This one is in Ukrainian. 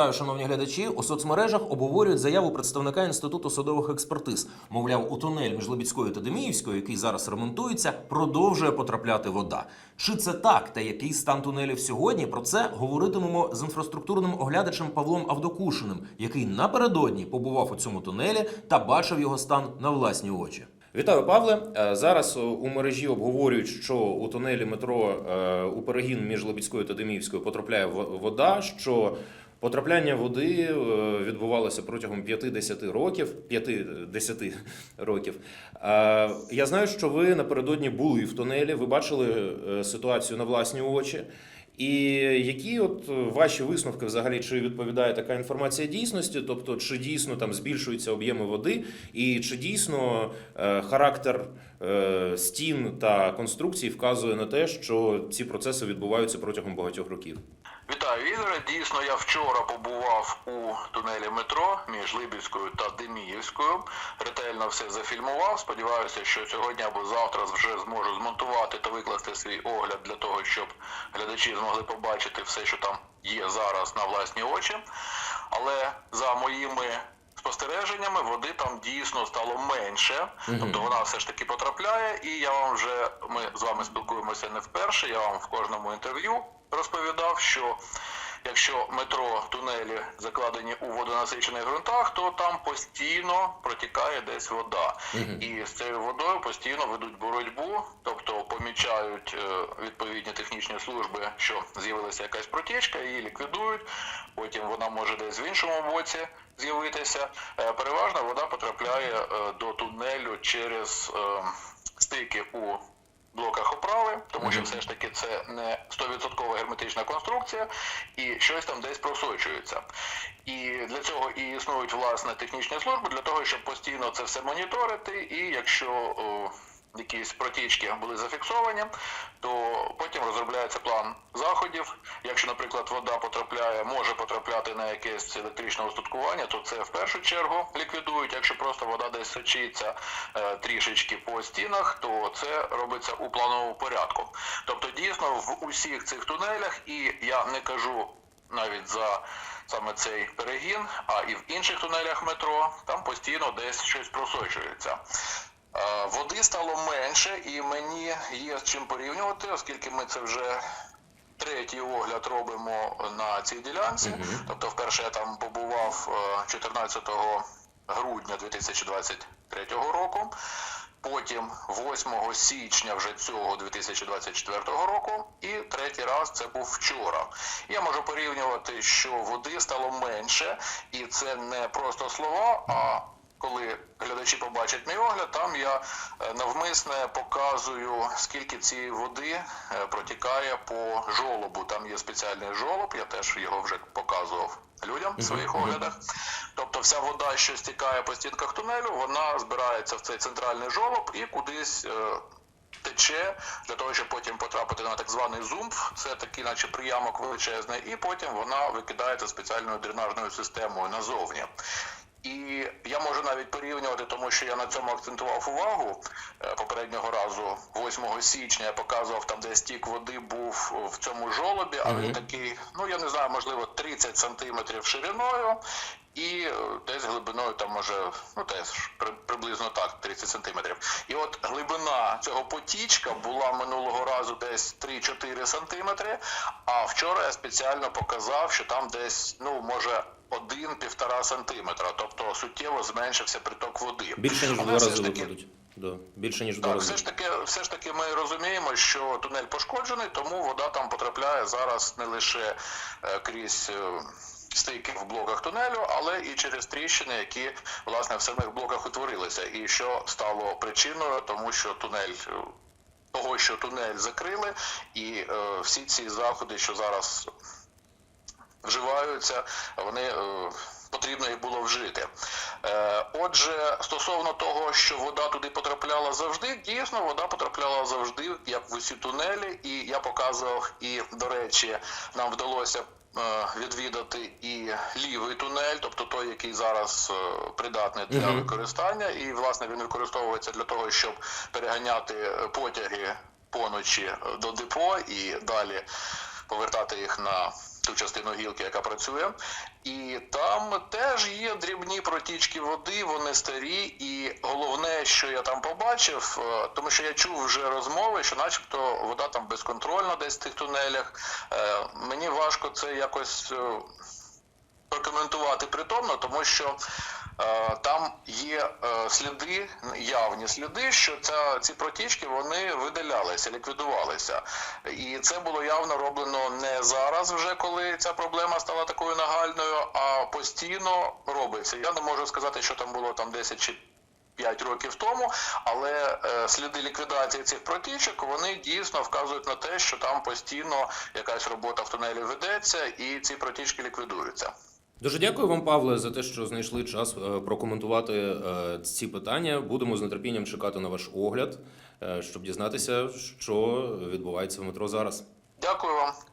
Вітаю, шановні глядачі. У соцмережах обговорюють заяву представника інституту судових експертиз. Мовляв, у тунель між Лебідською та Деміївською, який зараз ремонтується, продовжує потрапляти вода. Чи це так? Та який стан тунелів сьогодні? Про це говоритимемо з інфраструктурним оглядачем Павлом Авдокушиним, який напередодні побував у цьому тунелі та бачив його стан на власні очі. Вітаю, Павле. Е, Зараз у мережі обговорюють, що у тунелі метро е, у перегін між Лебідською та Деміївською потрапляє во- вода. Що потрапляння води е, відбувалося протягом 5-10 років. 5-10 років. Я знаю, що ви напередодні були в тунелі, ви бачили е, ситуацію на власні очі. І які от е, ваші висновки взагалі чи відповідає така інформація дійсності? Тобто, чи дійсно там збільшуються об'єми води, і чи дійсно е, характер е, стін та конструкцій вказує на те, що ці процеси відбуваються протягом багатьох років? Вітаю, Ігоре. Дійсно, я вчора побував у тунелі метро між Либівською та Деміївською. Ретельно все зафільмував. Сподіваюся, що сьогодні або завтра вже зможу змонтувати та викласти свій огляд для того, щоб глядачі змогли побачити все, що там є зараз на власні очі. Але за моїми спостереженнями води там дійсно стало менше, тобто вона все ж таки потрапляє, і я вам вже ми з вами спілкуємося не вперше. Я вам в кожному інтерв'ю розповідав, що якщо метро тунелі закладені у водонасичених ґрунтах, то там постійно протікає десь вода, і з цією водою постійно ведуть боротьбу, тобто помічають е, відповідні технічні служби, що з'явилася якась протічка, її ліквідують. Потім вона може десь в іншому боці з'явитися. Е, Переважно вода потрапляє е, до тунелю через стики у блоках що все ж таки це не 100% герметична конструкція, і щось там десь просочується. І для цього і існують власне технічні служби для того, щоб постійно це все моніторити, і якщо якісь протічки були зафіксовані, то потім розробляється план заходів. Якщо, наприклад, вода потрапляє, може потрапляти на якесь електричне устаткування, то це в першу чергу ліквідують. Якщо просто вода десь сочиться е, трішечки по стінах, то це робиться у плановому порядку. Тобто, дійсно, в усіх цих тунелях, і я не кажу навіть за саме цей перегін, а і в інших тунелях метро там постійно десь щось просочується. Е, Води стало менше, і мені є з чим порівнювати, оскільки ми це вже третій огляд робимо на цій ділянці. Тобто, вперше я там побував е, 14 грудня 2023 року. Потім 8 січня вже цього 2024 року, і третій раз це був вчора. Я можу порівнювати, що води стало менше, і це не просто слова. а коли глядачі побачать мій огляд, там я е, навмисне показую, скільки цієї води е, протікає по жолобу. Там є спеціальний жолоб, я теж його вже показував людям в своїх оглядах. Тобто вся вода, що стікає по стінках тунелю, вона збирається в цей центральний жолоб і кудись. е, Тече для того, щоб потім потрапити на так званий зумб, це такий, наче приямок величезний, і потім вона викидається спеціальною дренажною системою назовні. І я можу навіть порівнювати, тому що я на цьому акцентував увагу Е, попереднього разу, 8 січня, я показував там, де стік води був в цьому жолобі, але mm -hmm. такий, ну я не знаю, можливо, 30 сантиметрів шириною і е, десь глибиною там може, ну теж при- приблизно так, 30 сантиметрів. І от глибина цього потічка була минулого разу десь 3-4 сантиметри, а вчора я спеціально показав, що там десь, ну може. Один-півтора сантиметра, тобто суттєво зменшився приток води. Більше ніж в два рази виходить. Да. Більше ніж так, все ж таки, все ж таки, ми розуміємо, що тунель пошкоджений, тому вода там потрапляє зараз не лише е, крізь. Стики в блоках тунелю, але і через тріщини, які власне в самих блоках утворилися, і що стало причиною, тому що тунель е, того, що тунель закрили, і е, всі ці заходи, що зараз вживаються, вони е, потрібно їх було вжити. Е, отже, стосовно того, що вода туди потрапляла завжди, дійсно вода потрапляла завжди, як в усі тунелі, і я показував, і до речі, нам вдалося. Е, Відвідати і лівий тунель, тобто той, який зараз е, придатний для Мгм. використання, і власне він використовується для того, щоб переганяти е, потяги поночі до депо і далі повертати їх на ту частину гілки, яка працює. І там теж є дрібні протічки води, вони старі. І головне, що я там побачив, е, тому що я чув вже розмови, що, начебто, вода там безконтрольна десь в тих тунелях. Е, Мені важко це якось. Прокоментувати притомно, тому що е, там є е, сліди, явні сліди, що ця, ці протічки вони видалялися, ліквідувалися. І це було явно роблено не зараз, вже коли ця проблема стала такою нагальною, а постійно робиться. Я не можу сказати, що там було там 10 чи 5 років тому, але е, сліди ліквідації цих протічок вони дійсно вказують на те, що там постійно якась робота в тунелі ведеться, і ці протічки ліквідуються. Дуже дякую вам, Павле, за те, що знайшли час е, прокоментувати е, ці питання. Будемо з нетерпінням чекати на ваш огляд, е, щоб дізнатися, що відбувається в метро зараз. Дякую вам.